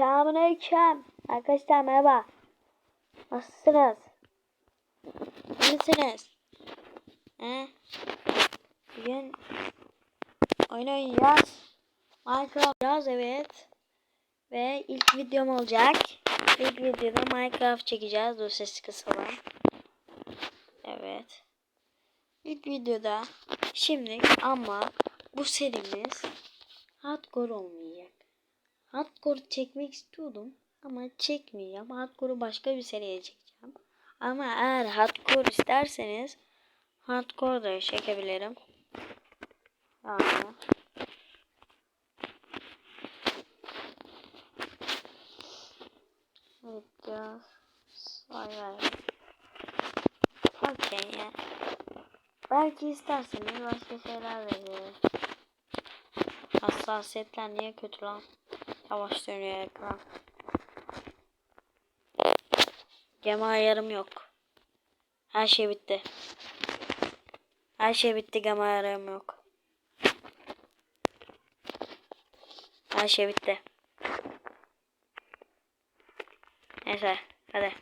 Selamünaleyküm. Arkadaşlar merhaba. Nasılsınız? Misiniz? He? Bugün oyun oynayacağız. Minecraft yaz evet. Ve ilk videom olacak. İlk videoda Minecraft çekeceğiz. Dur sesi kısalım. Evet. İlk videoda şimdi ama bu serimiz hardcore olmayacak. Hardcore çekmek istiyordum ama çekmeyeceğim. Hardcore'u başka bir seriye çekeceğim. Ama eğer hardcore isterseniz hardcore da çekebilirim. Yani. Video sayar. Okey ya. Belki isterseniz başka şeyler veririz. Hassasiyetler niye kötü lan? Yavaş dönüyor ekran. Gemi ayarım yok. Her şey bitti. Her şey bitti gemi ayarım yok. Her şey bitti. Neyse hadi.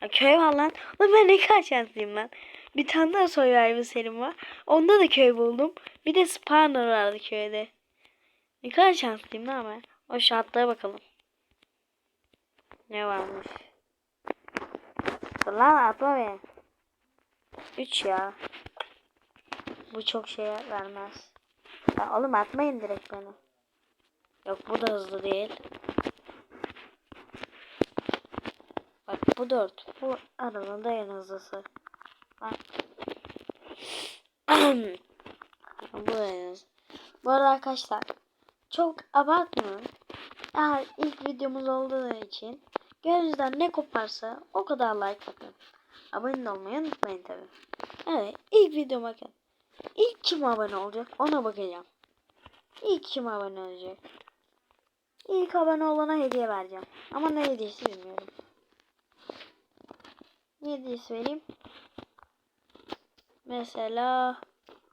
Ya köy var lan. Lan ben ne kadar şanslıyım lan. Bir tane daha Survivor serim var. Onda da köy buldum. Bir de spawner vardı köyde. Ne kadar şanslıyım lan ben. O şartlara bakalım. Ne varmış? Lan atma beni. 3 ya. Bu çok şey vermez. Ya oğlum atmayın direkt beni. Yok bu da hızlı değil. Bak bu 4. Bu aralarında en hızlısı. Bak. bu da en hızlı. Bu arada arkadaşlar çok abartmıyorum. Eğer ilk videomuz olduğu için gözünüzden ne koparsa o kadar like atın. Abone olmayı unutmayın tabi. Evet ilk video bakın. İlk kim abone olacak ona bakacağım. İlk kim abone olacak. İlk abone olana hediye vereceğim. Ama ne hediyesi bilmiyorum. Ne hediyesi vereyim? Mesela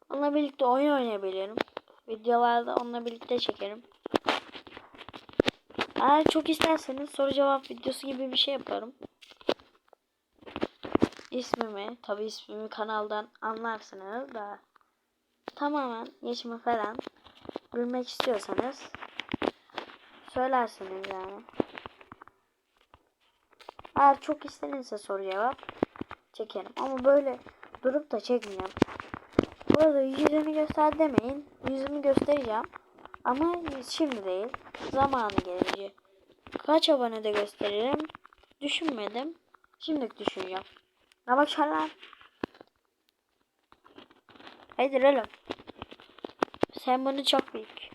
onunla birlikte oyun oynayabilirim. Videolarda onunla birlikte çekerim. Eğer çok isterseniz soru cevap videosu gibi bir şey yaparım. İsmimi, tabi ismimi kanaldan anlarsınız da tamamen yaşımı falan bilmek istiyorsanız söylersiniz yani. Eğer çok istenirse soru cevap çekerim. Ama böyle durup da çekmeyeceğim. Bu arada yüzümü göster demeyin. Yüzümü göstereceğim. Ama şimdi değil. Zamanı gelince. Kaç abone de gösteririm. Düşünmedim. Şimdi düşüneceğim. Ne lan. Haydi oğlum. Sen bunu çok büyük.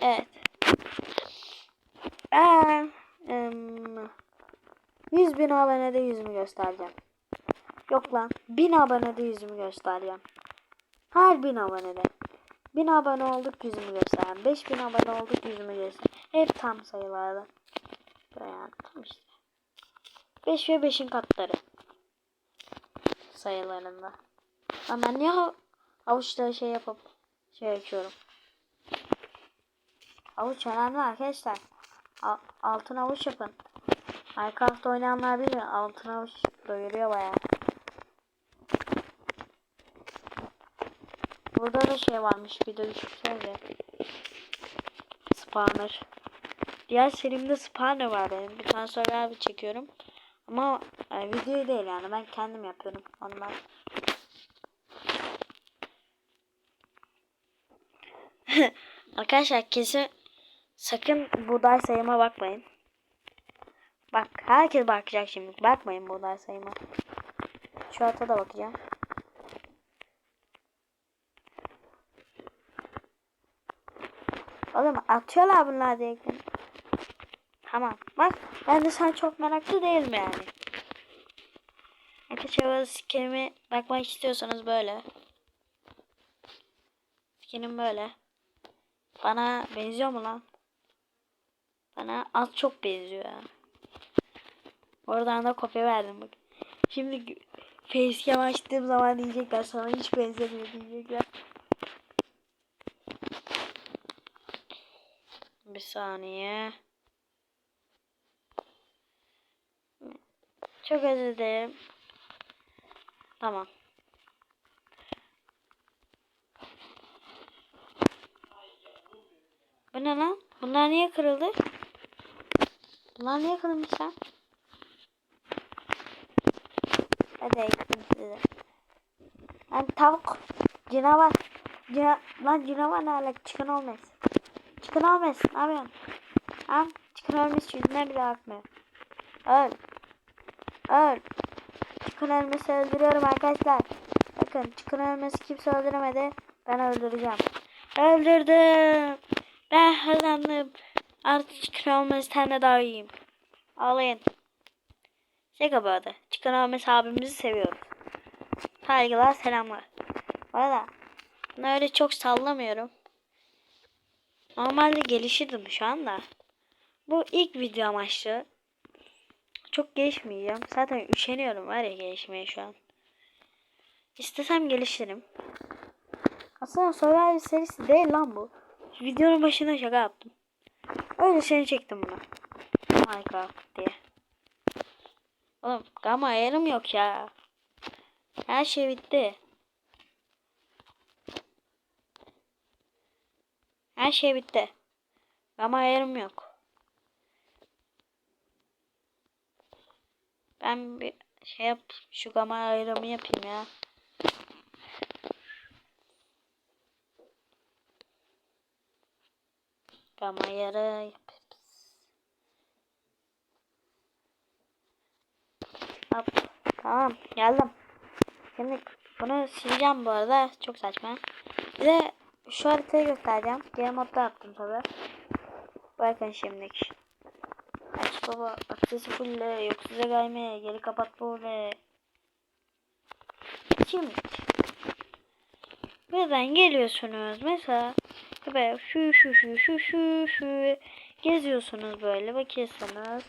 Evet. Ee, um, 100 bin abonede yüzümü göstereceğim. Yok lan. 1000 abonede yüzümü göstereceğim. Her 1000 abonede. 1000 abone olduk yüzümü göstereceğim. 5000 abone olduk yüzümü göstereceğim. Hep tam sayılarda. Yani tam işte. 5 ve 5'in katları. Sayılarında. Ama ben avuçta şey yapıp şey açıyorum. Avuç önemli arkadaşlar. Al altın avuç yapın. Minecraft oynayanlar bilir. Altın avuç doyuruyor bayağı. Burada da şey varmış. Bir de düşünsene. Spawner. Diğer serimde spawner var benim. Bir tane abi çekiyorum. Ama e, video değil yani. Ben kendim yapıyorum. Ondan. Arkadaşlar kesin sakın buğday sayıma bakmayın. Bak herkes bakacak şimdi. Bakmayın buğday sayıma. Şu ata da bakacağım. Oğlum atıyorlar bunlar diye. Tamam. Bak ben de sen çok meraklı değilim yani. Arkadaşlar skinime bakmak istiyorsanız böyle. Skinim böyle. Bana benziyor mu lan? Bana az çok benziyor ya. Oradan da kopya verdim bak. Şimdi facecam açtığım zaman diyecekler sana hiç benzemiyor diyecekler. saniye. Çok özür dilerim. Tamam. Bu ne lan? Bunlar niye kırıldı? Bunlar niye kırılmış lan? Hadi ekledim size. Lan tavuk. Canavar. Cina, lan canavar ne alak? Çıkan olmaz. Çıkın olmaz. Ne yapıyorsun? Ha? Çıkın olmaz yüzüne bile akmıyor. Öl. Öl. Çıkın ölmesi öldürüyorum arkadaşlar. Bakın çıkın ölmesi kimse öldüremedi. Ben öldüreceğim. Öldürdüm. Ben kazandım. Artık çıkın ölmesi tane daha iyiyim. Ağlayın. Şaka bu arada. Çıkın ölmesi abimizi seviyoruz. Saygılar selamlar. Arada bunu öyle çok sallamıyorum. Normalde gelişirdim şu anda. Bu ilk video amaçlı. Çok gelişmeyeceğim. Zaten üşeniyorum var ya gelişmeye şu an. İstesem gelişirim. Aslında Survivor serisi değil lan bu. Videonun başına şaka yaptım. Öyle seni çektim bunu. Minecraft diye. Oğlum gamma ayarım yok ya. Her şey bitti. Her şey bitti. Gamma ayarım yok. Ben bir şey yap şu gamma ayarımı yapayım ya. Gamma ayarı yapıyoruz. Hop. Tamam geldim. Şimdi bunu sileceğim bu arada. Çok saçma. Bir de şu haritayı göstereceğim. Game modda yaptım tabi. Bakın şimdiki. Aç baba. Aksesi fulle. Yok size gelmeye. Geri kapat böyle. Şimdi. Buradan geliyorsunuz. Mesela böyle şu şu şu şu şu şu geziyorsunuz böyle bakıyorsunuz.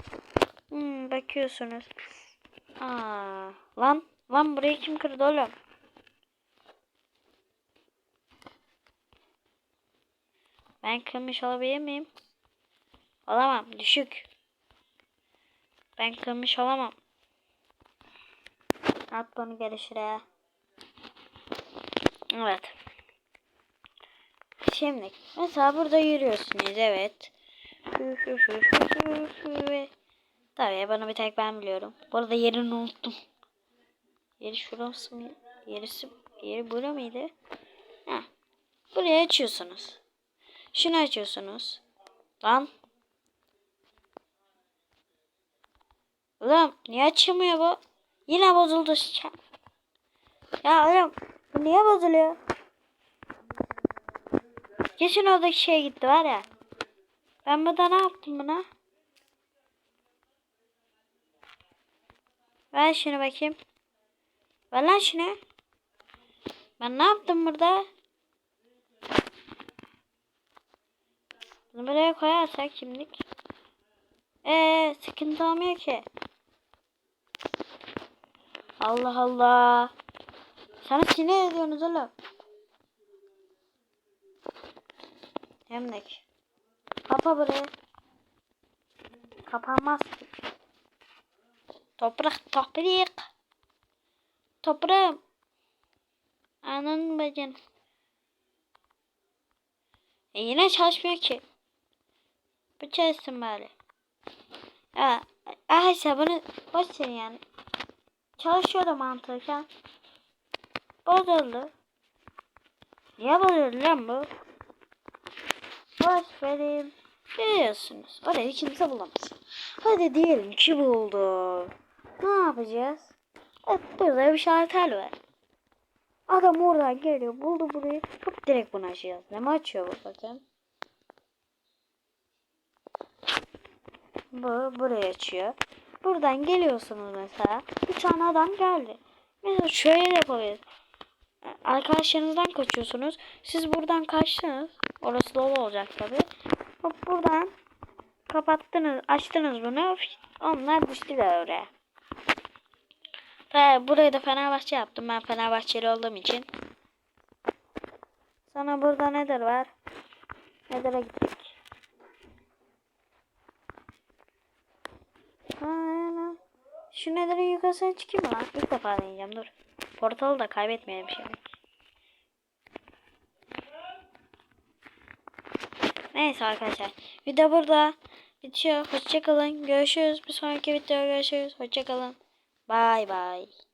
Hmm, bakıyorsunuz. Aa, lan lan burayı kim kırdı oğlum? Ben kırmış olabilir miyim? Olamam. Düşük. Ben kırmış olamam. At bunu geri şuraya. Evet. Şimdi mesela burada yürüyorsunuz evet. Tabii bana bir tek ben biliyorum. Bu arada yerini unuttum. Yeri şurası mı? Yerisi, yeri bura mıydı? Ha. Buraya açıyorsunuz. Şunu açıyorsunuz. Lan. Oğlum niye açılmıyor bu? Yine bozuldu. Ya oğlum bu niye bozuluyor? Geçen oradaki şey gitti var ya. Ben burada ne yaptım buna? Ver şunu bakayım. Ver lan şunu. Ben ne yaptım burada? Bunu buraya koyarsak kimlik. Eee sıkıntı olmuyor ki. Allah Allah. Sana sinir ediyorsunuz oğlum. Hemlik. Kapa burayı. Kapanmaz. Toprak toprak. Toprağım. Ananın bacın. E yine çalışmıyor ki. Bu çalışsın bari. Ya arkadaşlar bunu boş verin yani. Çalışıyor da mantıken. Bozuldu. Niye bozuldu lan bu? Boş verin. Biliyorsunuz. Orayı kimse bulamaz. Hadi diyelim ki buldu. Ne yapacağız? Evet, burada bir şartel var. Adam oradan geliyor. Buldu burayı. Hop direkt bunu açacağız. Ne mi açıyor bu bakın. Bu burayı açıyor. Buradan geliyorsunuz mesela. Bir tane adam geldi. Mesela şöyle yapabiliriz. Arkadaşlarınızdan kaçıyorsunuz. Siz buradan kaçtınız. Orası dolu olacak tabi. Hop buradan kapattınız, açtınız bunu. Onlar düştüler oraya. Tabi burayı da Fenerbahçe yaptım. Ben Fenerbahçeli olduğum için. Sana burada nedir var? Nedir'e gittik. Şu nelerin yukarısına çıkayım mı? İlk defa deneyeceğim dur. Portalı da kaybetmeyelim şimdi. Neyse arkadaşlar. Video burada bitiyor. Hoşçakalın. Görüşürüz. Bir sonraki videoda görüşürüz. Hoşçakalın. Bay bay.